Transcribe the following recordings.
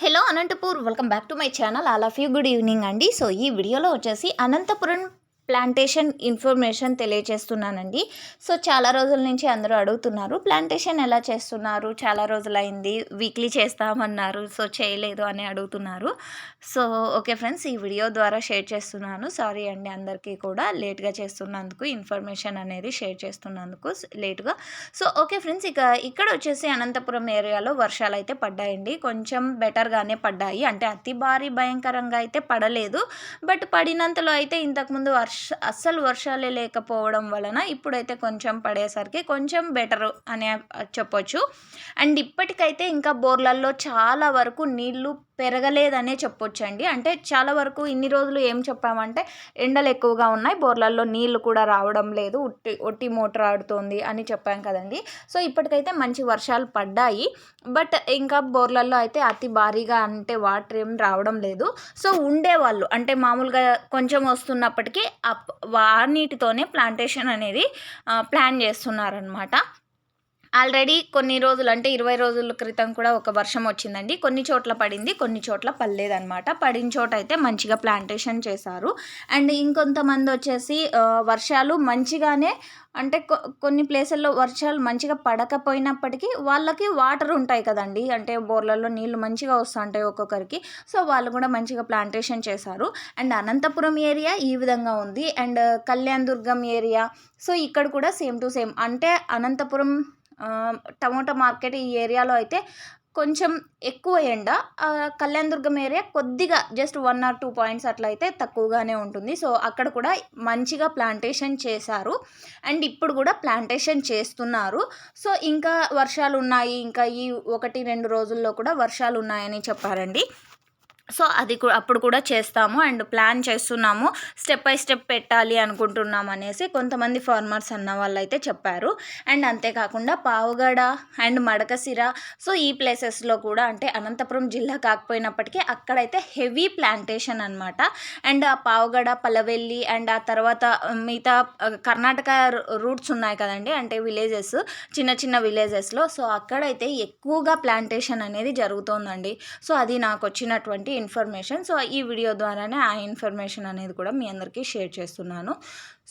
Hello Anantapur welcome back to my channel. All of you good evening అండి. So ఈ వీడియోలో వచ్చేసి Anantapuram plantation information తెలియచేస్తున్నానండి సో చాలా రోజుల నుంచి అందరూ అడుగుతున్నారు ప్లాంటేషన్ ఎలా చేస్తున్నారు? చాలా రోజులైంది వీక్లీ చేస్తామన్నారు సో చేయలేదు అని అడుగుతున్నారు. సో ఓకే ఫ్రెండ్స్ ఈ వీడియో ద్వారా షేర్ చేస్తున్నాను. సారీ అండి అందరికీ కూడా లేట్గా చేస్తున్నందుకు ఇన్ఫర్మేషన్ అనేది షేర్ చేస్తున్నందుకు లేట్గా. సో ఓకే ఫ్రెండ్స్ ఇక ఇక్కడ వచ్చేసి అనంతపురం ఏరియాలో వర్షాలు అయితే పడ్డాయండి. కొంచెం బెటర్గానే పడ్డాయి. అంటే అతి భారీ భయంకరంగా అయితే పడలేదు. బట్ పడినంతలో అయితే ఇంతకుముందు వర్ష అస్సలు వర్షాలే లేకపోవడం వలన ఇప్పుడైతే కొంచెం పడేసరికి కొంచెం బెటర్ అని చెప్పొచ్చు. అండ్ ఇప్పటికైతే ఇంకా బోర్లల్లో చాలా వరకు నీళ్ళు పెరగలేదనే చెప్పొచ్చండి. అంటే చాలా వరకు ఇన్ని రోజులు ఏం చెప్పామంటే ఎండలు ఎక్కువగా ఉన్నాయి బోర్లల్లో నీళ్ళు కూడా రావడం లేదు ఉట్టి ఒట్టి మోటార్ ఆడుతోంది అని చెప్పాం కదండి. సో ఇప్పటికైతే మంచి వర్షాలు పడ్డాయి. బట్ ఇంకా బోర్లల్లో అయితే అతి భారీగా అంటే వాటర్ ఏం రావడం లేదు. సో ఉండేవాళ్ళు అంటే మామూలుగా కొంచెం వస్తున్నప్పటికీ ఆ నీటితోనే ప్లాంటేషన్ అనేది ప్లాన్ చేస్తున్నారనమాట ఆల్రెడీ కొన్ని రోజులు అంటే ఇరవై రోజుల క్రితం కూడా ఒక వర్షం వచ్చిందండి. కొన్ని చోట్ల పడింది కొన్ని చోట్ల పడలేదనమాట పడిన చోట అయితే మంచిగా ప్లాంటేషన్ చేశారు. అండ్ ఇంకొంతమంది వచ్చేసి వర్షాలు మంచిగానే అంటే కొన్ని ప్లేసుల్లో వర్షాలు మంచిగా పడకపోయినప్పటికీ వాళ్ళకి వాటర్ ఉంటాయి కదండి. అంటే బోర్లలో నీళ్ళు మంచిగా వస్తుంటాయి ఒక్కొక్కరికి. సో వాళ్ళు కూడా మంచిగా ప్లాంటేషన్ చేశారు. అండ్ అనంతపురం ఏరియా ఈ విధంగా ఉంది. And Kalyan Durgam area. So ఇక్కడ కూడా సేమ్ టు సేమ్. అంటే అనంతపురం టమోటా మార్కెట్ ఈ ఏరియాలో అయితే కొంచెం ఎక్కువ ఎండ. కళ్యాణ్ దుర్గం ఏరియా కొద్దిగా just one or two points అట్లా అయితే తక్కువగానే ఉంటుంది. సో అక్కడ కూడా మంచిగా ప్లాంటేషన్ చేశారు. అండ్ ఇప్పుడు కూడా ప్లాంటేషన్ చేస్తున్నారు. సో ఇంకా వర్షాలు ఉన్నాయి ఇంకా ఈ ఒకటి రెండు రోజుల్లో కూడా వర్షాలు ఉన్నాయని చెప్పారండి. సో అది అప్పుడు కూడా చేస్తాము అండ్ ప్లాన్ చేస్తున్నాము. స్టెప్ బై స్టెప్ పెట్టాలి అనుకుంటున్నాం అనేసి కొంతమంది ఫార్మర్స్ అన్న వాళ్ళు అయితే చెప్పారు. అండ్ అంతేకాకుండా పావుగడ అండ్ మడకసిర. సో ఈ ప్లేసెస్లో కూడా అంటే అనంతపురం జిల్లా కాకపోయినప్పటికీ అక్కడైతే హెవీ ప్లాంటేషన్ అనమాట అండ్ ఆ పావుగడ పలవెల్లి అండ్ ఆ తర్వాత మిగతా కర్ణాటక రూట్స్ ఉన్నాయి కదండి. అంటే విలేజెస్ చిన్న చిన్న విలేజెస్లో సో అక్కడైతే ఎక్కువగా ప్లాంటేషన్ అనేది జరుగుతోందండి. సో అది నాకు వచ్చినటువంటి ఇన్ఫర్మేషన్. సో ఈ వీడియో ద్వారానే ఆ ఇన్ఫర్మేషన్ అనేది కూడా మీ అందరికీ షేర్ చేస్తున్నాను.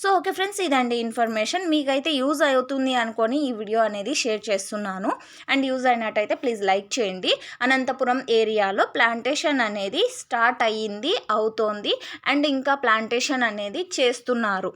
సో ఓకే ఫ్రెండ్స్ ఇదండి ఇన్ఫర్మేషన్. మీకైతే యూజ్ అవుతుంది అనుకొని ఈ వీడియో అనేది షేర్ చేస్తున్నాను. అండ్ యూజ్ అయినట్టయితే ప్లీజ్ లైక్ చేయండి. అనంతపురం ఏరియాలో ప్లాంటేషన్ అనేది స్టార్ట్ అయ్యింది అవుతోంది. అండ్ ఇంకా ప్లాంటేషన్ అనేది చేస్తున్నారు.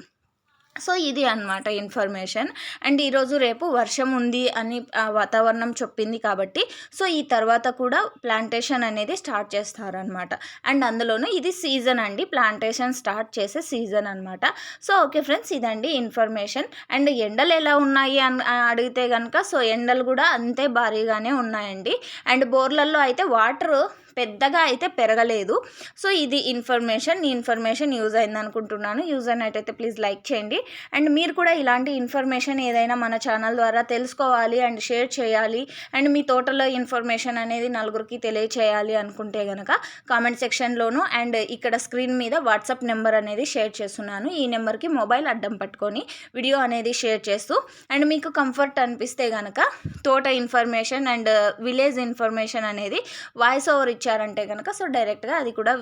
సో ఇది అనమాట ఇన్ఫర్మేషన్. అండ్ ఈరోజు రేపు వర్షం ఉంది అని వాతావరణం చెప్పింది కాబట్టి సో ఈ తర్వాత కూడా ప్లాంటేషన్ అనేది స్టార్ట్ చేస్తారనమాట అండ్ అందులోనూ ఇది సీజన్ అండి ప్లాంటేషన్ స్టార్ట్ చేసే సీజన్ అనమాట సో ఓకే ఫ్రెండ్స్ ఇదండి ఇన్ఫర్మేషన్. అండ్ ఎండలు ఎలా ఉన్నాయి అని అడిగితే కనుక సో ఎండలు కూడా అంతే భారీగానే ఉన్నాయండి. అండ్ బోర్లల్లో అయితే వాటర్ పెద్దగా అయితే పెరగలేదు. సో ఇది ఇన్ఫర్మేషన్ ఈ ఇన్ఫర్మేషన్ యూజ్ అయింది అనుకుంటున్నాను యూజ్ అయినట్టయితే ప్లీజ్ లైక్ చేయండి. అండ్ మీరు కూడా ఇలాంటి ఇన్ఫర్మేషన్ ఏదైనా మన ఛానల్ ద్వారా తెలుసుకోవాలి అండ్ షేర్ చేయాలి. అండ్ మీ తోటలో ఇన్ఫర్మేషన్ అనేది నలుగురికి తెలియచేయాలి అనుకుంటే కనుక కామెంట్ సెక్షన్లోను అండ్ ఇక్కడ స్క్రీన్ మీద వాట్సాప్ నెంబర్ అనేది షేర్ చేస్తున్నాను. ఈ నెంబర్కి మొబైల్ అడ్డం పట్టుకొని వీడియో అనేది షేర్ చేస్తూ అండ్ మీకు కంఫర్ట్ అనిపిస్తే కనుక తోట ఇన్ఫర్మేషన్ అండ్ విలేజ్ ఇన్ఫర్మేషన్ అనేది వాయిస్ ఓవర్ ఇచ్చారంటే కనుక సో డైరెక్ట్గా అది కూడా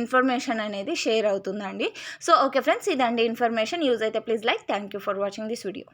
ఇన్ఫర్మేషన్ అనేది షేర్ అవుతుందండి. సో ఓకే ఫ్రెండ్స్ ఇదండి ఇన్ఫర్మేషన్. యూజ్ అయితే please like. Thank you for watching this video.